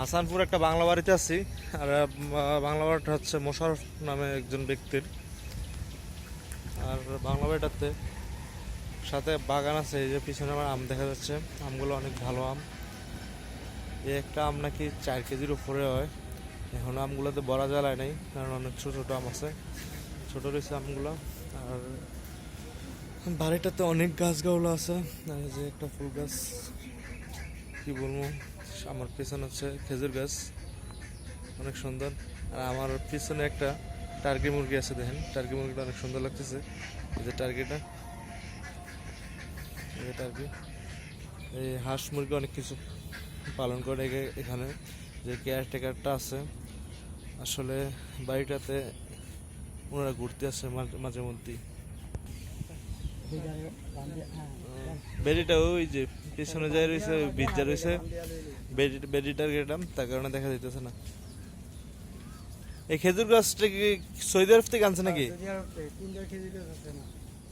হাসানপুর একটা বাংলা বাড়িতে আছি, আর বাংলা বাড়িটা হচ্ছে মোশারফ নামে একজন ব্যক্তির। আর বাংলা বাড়িটাতে সাথে বাগান আছে, এই যে পিছনে আমার আম দেখা যাচ্ছে। আমগুলো অনেক ভালো আম। এই একটা আম নাকি চার কেজির উপরে হয়। এখন আমগুলোতে বড়া জ্বালায় নাই, কারণ অনেক ছোট ছোট আম আছে। ছোটো রয়েছে আমগুলো। আর বাড়িটাতে অনেক গাছ গাছগুলো আছে। আর যে একটা ফুল গাছ, কি বলব? আমার পিছনে হচ্ছে খেজুর গাছ। অনেক সুন্দর। আর আমার পিছনে একটা টার্কি মুরগি আছে দেখেন। টার্কি মুরগিটা অনেক সুন্দর লাগতেছে। এই যে টার্কিটা। এই যে টার্কি। এই হাঁস মুরগি অনেক কিছু পালন করে এখানে। যে কেয়ারটেকারটা আছে। আসলে বাড়িটাতে ওনারা ঘুরতে আসে মাঝে- মধ্যেই। বেডিটা ওই যে পিছনে যাই রয়েছে বিজ্জা রয়েছে। বেডিটার গেটাম তার কারণে দেখা যাইতেছে না। এই খেজুর গাছটা কি সৌদি আরব থেকে আনছে নাকি?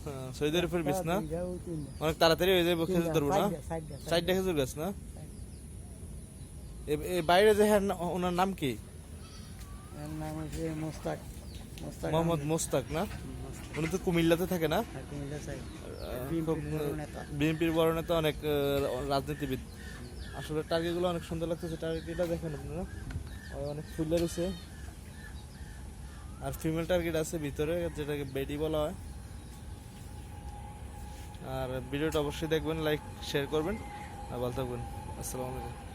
হ্যাঁ, সৌদি আরবের বীজ না? অনেক তাড়াতাড়ি হয়ে যাবে খেজুর ধরবো না? চারটা খেজুর গাছ না? বাইরে যে হ্যাঁ ওনার নাম কি? মোহাম্মদ মোস্তাক না? উনি তো কুমিল্লাতে থাকে না? বিএনপির বড় নেতা। অনেক রাজনীতিবিদ। আসলে টার্গেটগুলো অনেক সুন্দর লাগতেছে টার্গেটটা দেখেন আপনারা। অনেক ফুল রয়েছে আর ফিমেল টার্গেট আছে ভিতরে, যেটাকে বেডি বলা হয়। আর ভিডিওটা অবশ্যই দেখবেন লাইক শেয়ার করবেন। আর ভালো থাকবেন। আসসালামু আলাইকুম।